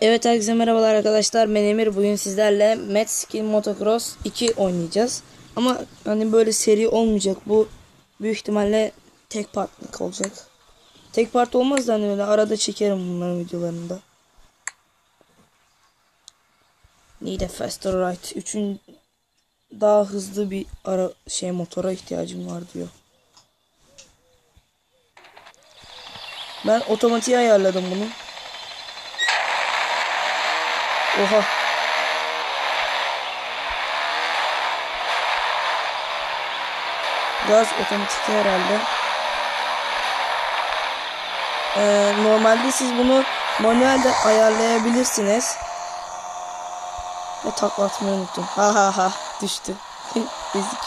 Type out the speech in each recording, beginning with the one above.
Evet herkese merhabalar arkadaşlar. Ben Emir. Bugün sizlerle Mad Skill Motocross 2 oynayacağız. Ama hani böyle seri olmayacak. Bu büyük ihtimalle tek partlık olacak. Tek part olmaz da hani öyle arada çekerim bunların videolarında. Need a faster ride. Üçün daha hızlı bir ara şey motora ihtiyacım var diyor. Ben otomatiğe ayarladım bunu. Oha. Gaz otomatik herhalde. Ee, normalde siz bunu manuelde ayarlayabilirsiniz. Ve taklatmayı unuttum. Ha ha ha düştü. Ezik.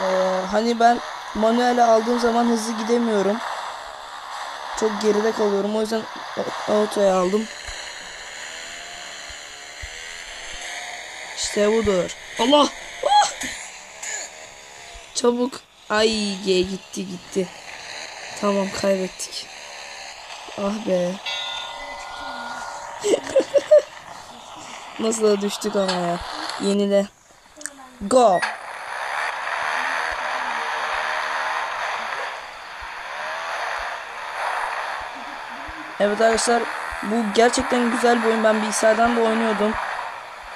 Ee, hani ben manuele aldığım zaman hızlı gidemiyorum. Çok geride kalıyorum. O yüzden autoya aldım. İşte budur. Allah! Ah! Çabuk. Ay gitti gitti. Tamam kaybettik. Ah be. Nasıl da düştük ama ya. Yenile. Go. Evet arkadaşlar bu gerçekten güzel bir oyun. Ben bilgisayardan da oynuyordum.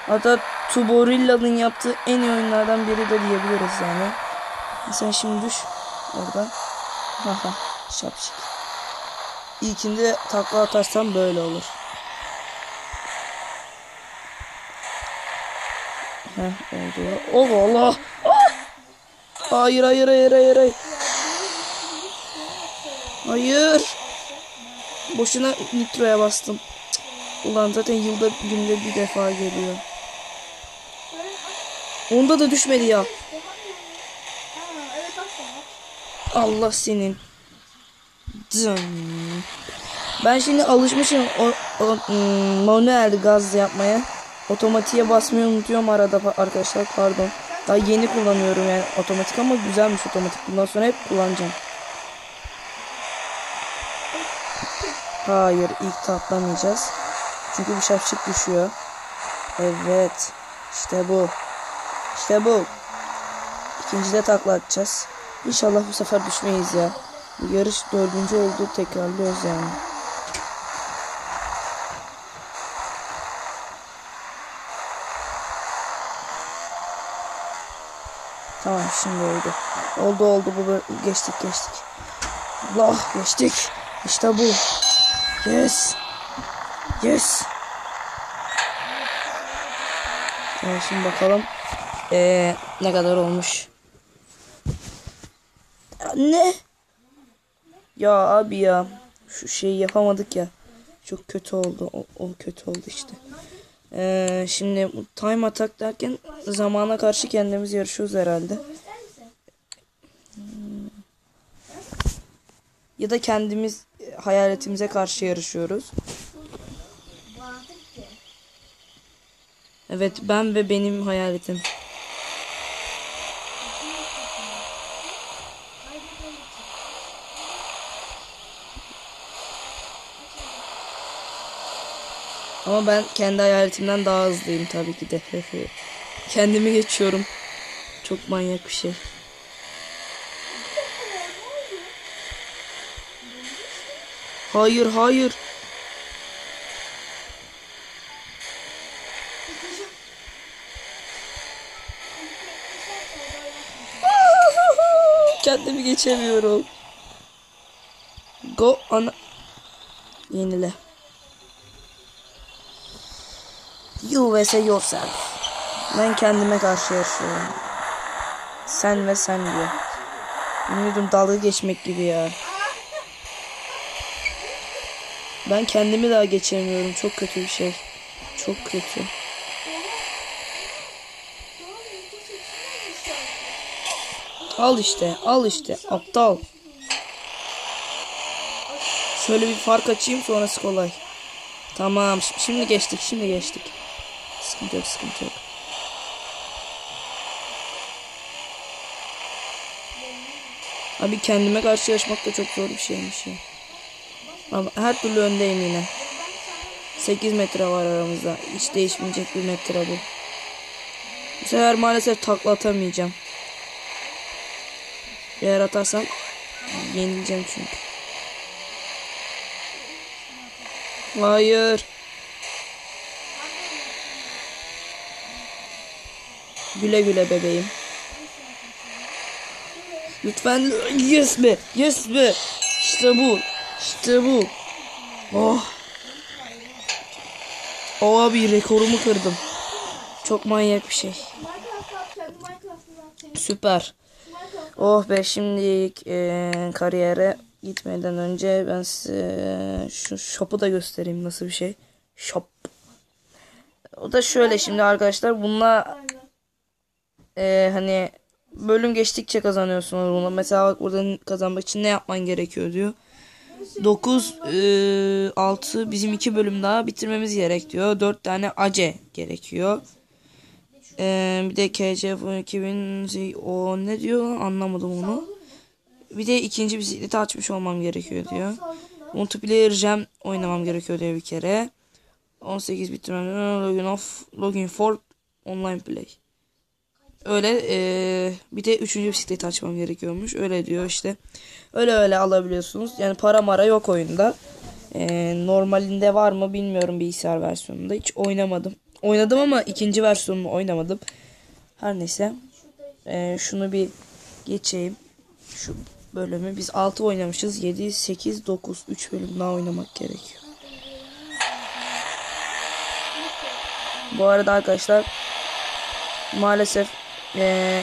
Hatta Tuborilla'nın yaptığı en iyi oyunlardan biri de diyebiliriz yani. Sen şimdi düş orada. Haha şapşik. İlkinde takla atarsam böyle olur. Heh oldu. Oh Allah. Ah! Hayır hayır hayır hayır hayır. Hayır. Boşuna nitroya bastım. Ulan zaten yılda günde bir defa geliyor. Onda da düşmedi ya. Allah senin. Ben şimdi alışmışım o, o hmm, manuel gaz yapmaya. Otomatiğe basmayı unutuyorum arada arkadaşlar pardon. Daha yeni kullanıyorum yani otomatik ama güzelmiş otomatik. Bundan sonra hep kullanacağım. Hayır ilk tatlamayacağız. Çünkü bu şapşık düşüyor. Evet. İşte bu. İşte bu. İkincide takla atacağız. İnşallah bu sefer düşmeyiz ya. Yarış dördüncü oldu tekrarlıyoruz yani. Tamam şimdi oldu. Oldu oldu bu geçtik geçtik. Allah geçtik. İşte bu. Yes. Yes. Evet, şimdi bakalım. Ee, ne kadar olmuş. Ne? Ya abi ya. Şu şeyi yapamadık ya. Çok kötü oldu. O, o kötü oldu işte. Ee, şimdi time attack derken zamana karşı kendimiz yarışıyoruz herhalde. Ya da kendimiz hayaletimize karşı yarışıyoruz. Evet ben ve benim hayaletim. Ama ben kendi hayaletimden daha hızlıyım tabii ki de. Kendimi geçiyorum. Çok manyak bir şey. Hayır hayır. Kendimi geçemiyorum. Go ana. Yenile. You vs yourself. Ben kendime karşı yarışıyorum. Sen ve sen diyor. Ümidum dalga geçmek gibi ya. Ben kendimi daha geçemiyorum. Çok kötü bir şey. Çok kötü. Al işte. Al işte. Aptal. Şöyle bir fark açayım sonrası kolay. Tamam. Şimdi geçtik. Şimdi geçtik. Sıkıntı yok. Sıkıntı yok. Abi kendime karşı yarışmak da çok zor bir şeymiş ya. Her türlü öndeyim yine. 8 metre var aramızda. Hiç değişmeyecek bir metre bu. Bu sefer maalesef takla atamayacağım. Eğer atarsam yenileceğim çünkü. Hayır. Güle güle bebeğim. Lütfen yes be yes be. İşte bu. İşte bu. Oh. O abi rekorumu kırdım. Çok manyak bir şey. Süper. Oh be şimdilik e, kariyere gitmeden önce ben size şu shop'u da göstereyim nasıl bir şey. Shop. O da şöyle şimdi arkadaşlar bununla e, hani bölüm geçtikçe kazanıyorsunuz bunu. Mesela bak burada kazanmak için ne yapman gerekiyor diyor. 9 e, 6 bizim iki bölüm daha bitirmemiz gerek diyor. 4 tane ace gerekiyor. Ee, bir de KC 2000 o ne diyor anlamadım onu. Bir de ikinci bisikleti açmış olmam gerekiyor diyor. Multiplayer jam oynamam gerekiyor diyor bir kere. 18 bitirmem login off login for online play. Öyle ee, bir de üçüncü bisikleti açmam gerekiyormuş. Öyle diyor işte. Öyle öyle alabiliyorsunuz. Yani para mara yok oyunda. Ee, normalinde var mı bilmiyorum bilgisayar versiyonunda. Hiç oynamadım. Oynadım ama ikinci versiyonunu oynamadım. Her neyse. Ee, şunu bir geçeyim. Şu bölümü biz 6 oynamışız. 7, 8, 9. 3 bölüm daha oynamak gerekiyor. Bu arada arkadaşlar maalesef ee,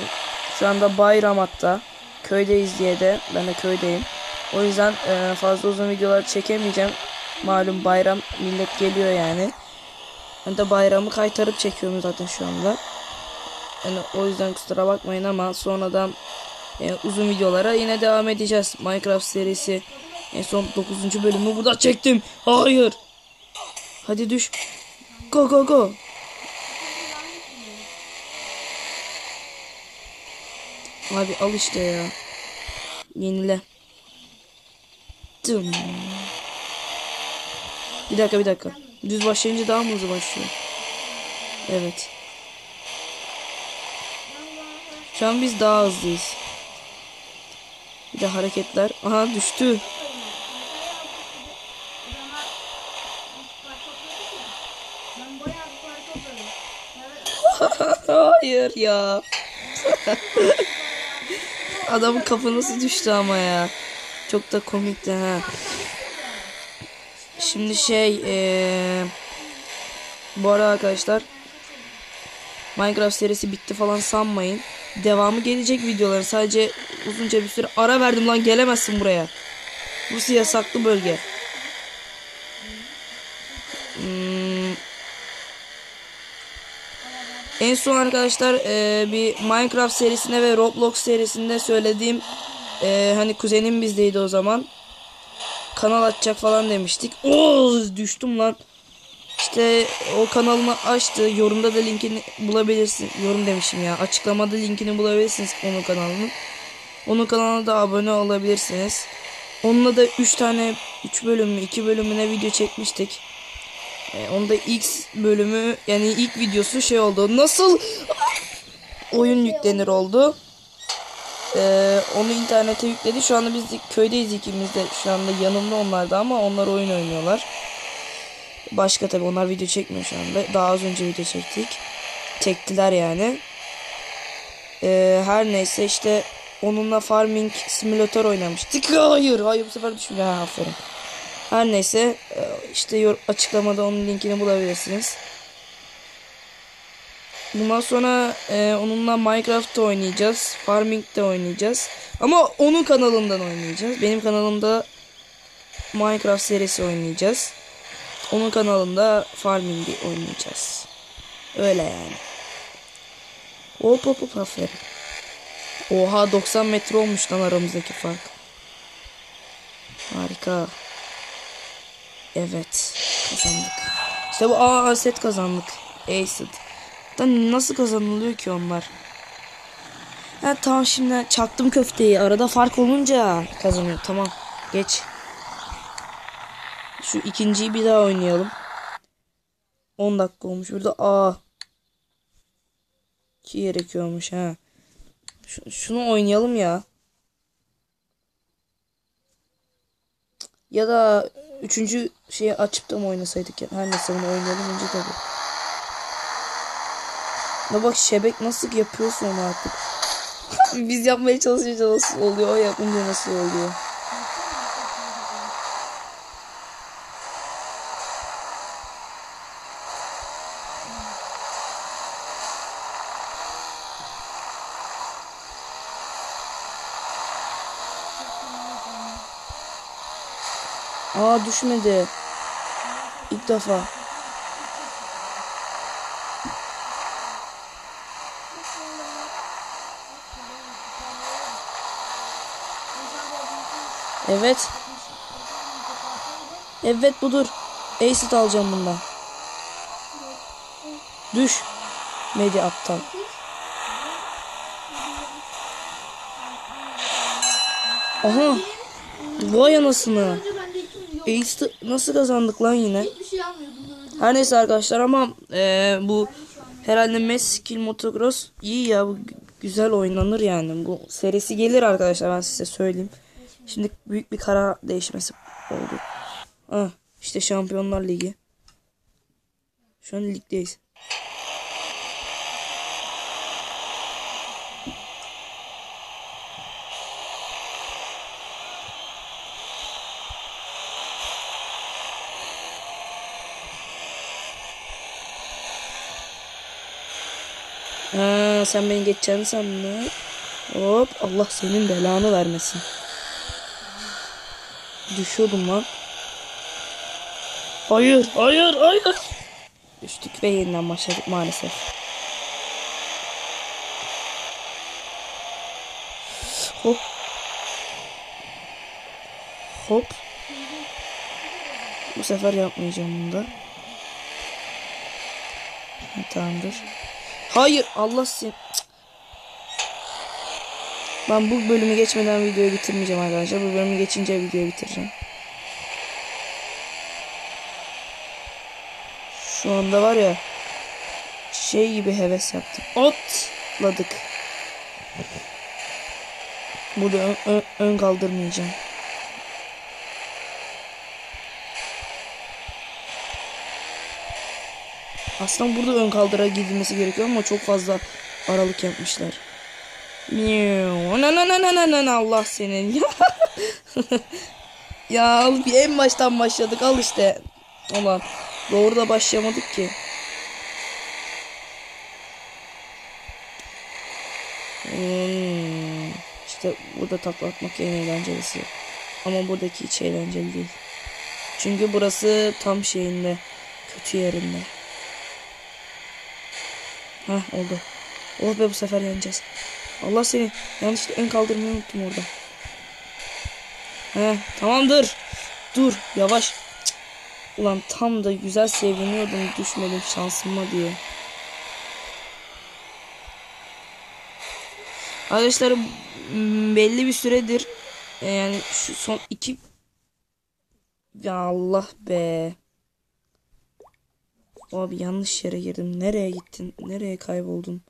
şu anda bayram hatta köydeyiz diye de ben de köydeyim. O yüzden ee, fazla uzun videolar çekemeyeceğim. Malum bayram millet geliyor yani. Ben de bayramı kaytarıp çekiyorum zaten şu anda. Yani o yüzden kusura bakmayın ama sonradan e, uzun videolara yine devam edeceğiz. Minecraft serisi en son 9. bölümü burada çektim. Hayır. Hadi düş. Go go go. Abi al işte ya. Yenile. Dım. Bir dakika bir dakika. Düz başlayınca daha mı hızlı başlıyor? Evet. Şu an biz daha hızlıyız. Bir de hareketler. Aha düştü. Hayır ya. Adamın kafası düştü ama ya. Çok da komikti ha. Şimdi şey eee bu arada arkadaşlar Minecraft serisi bitti falan sanmayın. Devamı gelecek videoların. Sadece uzunca bir süre ara verdim lan gelemezsin buraya. Burası yasaklı bölge. En son arkadaşlar e, bir Minecraft serisinde ve Roblox serisinde söylediğim e, hani kuzenim bizdeydi o zaman. Kanal açacak falan demiştik. Oo düştüm lan. İşte o kanalını açtı. Yorumda da linkini bulabilirsin. Yorum demişim ya. Açıklamada linkini bulabilirsiniz onun kanalının. Onun kanalına da abone olabilirsiniz. Onunla da 3 tane 3 bölümü 2 bölümüne video çekmiştik. Ee, onda ilk bölümü yani ilk videosu şey oldu. Nasıl oyun yüklenir oldu. Ee, onu internete yükledi. Şu anda biz de köydeyiz ikimiz de. Şu anda yanımda onlar da ama onlar oyun oynuyorlar. Başka tabi onlar video çekmiyor şu anda. Daha az önce video çektik. Çektiler yani. Ee, her neyse işte onunla Farming Simulator oynamıştık. Hayır hayır bu sefer düşmüyor. Ha, aferin. Her neyse e, işte açıklamada onun linkini bulabilirsiniz. Bundan sonra e, onunla Minecraft'ta oynayacağız. Farming'de oynayacağız. Ama onun kanalından oynayacağız. Benim kanalımda Minecraft serisi oynayacağız. Onun kanalında Farming'i oynayacağız. Öyle yani. Hop hop hop aferin. Oha 90 metre olmuş lan aramızdaki fark. Harika. Evet. Kazandık. İşte bu aa set kazandık. Aced. Da nasıl kazanılıyor ki onlar? Ha tamam şimdi çaktım köfteyi. Arada fark olunca kazanıyor. Tamam. Geç. Şu ikinciyi bir daha oynayalım. 10 dakika olmuş. Burada aa. 2 gerekiyormuş ha. Şu- şunu oynayalım ya. Ya da üçüncü şeyi açıp da mı oynasaydık ya? Her neyse bunu oynayalım önce tabii. Ya bak şebek nasıl yapıyorsa onu artık. Biz yapmaya çalışınca nasıl oluyor? O yapınca nasıl oluyor? Aa düşmedi. İlk defa. Evet. Evet budur. Aceit alacağım bundan. Düş. Medya aptal. Aha. Vay anasını. Ace'i nasıl kazandık lan yine? Şey. Her neyse arkadaşlar ama eee, bu herhalde Mass Skill Motocross iyi ya. Bu gü- güzel oynanır yani. Bu serisi gelir arkadaşlar ben size söyleyeyim. Şimdi büyük bir karar değişmesi oldu. Ah işte Şampiyonlar Ligi. Şu an ligdeyiz. Ha, sen beni geçeceğini sandın. Hop Allah senin belanı vermesin. Düşüyordum lan. Hayır, hayır, hayır. Düştük ve yeniden başladık maalesef. Hop. Hop. Bu sefer yapmayacağım bunu da. Tamamdır. Hayır Allah sen. Ben bu bölümü geçmeden videoyu bitirmeyeceğim arkadaşlar. Bu bölümü geçince videoyu bitireceğim. Şu anda var ya şey gibi heves yaptım. Otladık. Burada ön, ön, ön kaldırmayacağım. Aslında burada ön kaldıra gidilmesi gerekiyor ama çok fazla aralık yapmışlar. Allah senin ya. ya en baştan başladık al işte. Ulan doğru da başlayamadık ki. Hmm. İşte burada takla atmak en eğlencelisi. Ama buradaki hiç eğlenceli değil. Çünkü burası tam şeyinde. Kötü yerinde. Hah oldu. Oh be bu sefer yeneceğiz. Allah seni. Yanlışlıkla ön kaldırmayı unuttum orada. Heh tamamdır. Dur yavaş. Cık. Ulan tam da güzel seviniyordum düşmedim şansıma diye. Arkadaşlar belli bir süredir e, yani şu son iki ya Allah be. Abi yanlış yere girdim. Nereye gittin? Nereye kayboldun?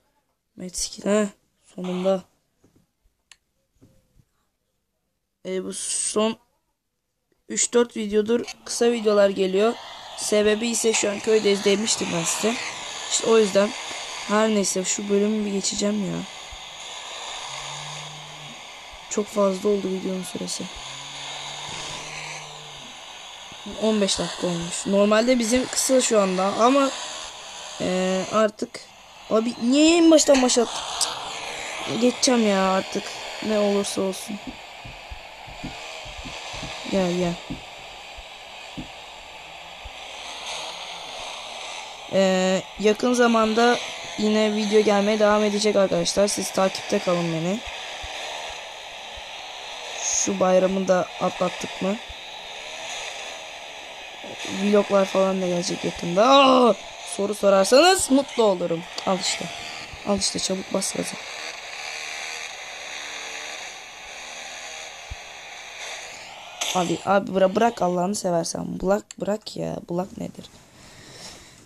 Metskil. Heh. Sonunda. E, bu son 3-4 videodur kısa videolar geliyor. Sebebi ise şu an köydeyiz demiştim ben size. İşte o yüzden her neyse şu bölümü bir geçeceğim ya. Çok fazla oldu videonun süresi. 15 dakika olmuş. Normalde bizim kısa şu anda ama eee, artık abi niye en baştan başlat? Geçeceğim ya artık. Ne olursa olsun. Gel gel. Eee, yakın zamanda yine video gelmeye devam edecek arkadaşlar. Siz takipte kalın beni. Şu bayramı da atlattık mı? vloglar falan da gelecek yakında. Aa! Soru sorarsanız mutlu olurum. Al işte. Al işte çabuk bas gazı. Abi abi bıra bırak Allah'ını seversen. Bırak bırak ya. Bırak nedir?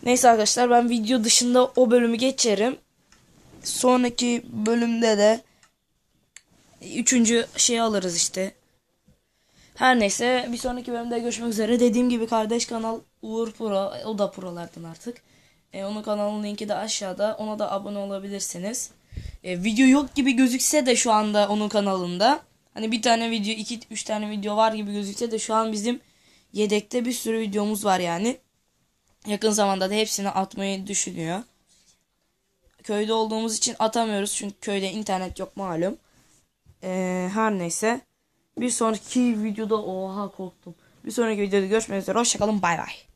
Neyse arkadaşlar ben video dışında o bölümü geçerim. Sonraki bölümde de üçüncü şeyi alırız işte. Her neyse bir sonraki bölümde görüşmek üzere. Dediğim gibi kardeş kanal Uğur Pro. O da prolardan artık. E, onun kanalının linki de aşağıda. Ona da abone olabilirsiniz. E, video yok gibi gözükse de şu anda onun kanalında. Hani bir tane video, iki, üç tane video var gibi gözükse de şu an bizim yedekte bir sürü videomuz var yani. Yakın zamanda da hepsini atmayı düşünüyor. Köyde olduğumuz için atamıyoruz çünkü köyde internet yok malum. Ee, her neyse. Bir sonraki videoda oha korktum. Bir sonraki videoda görüşmek üzere. Hoşçakalın bay bay.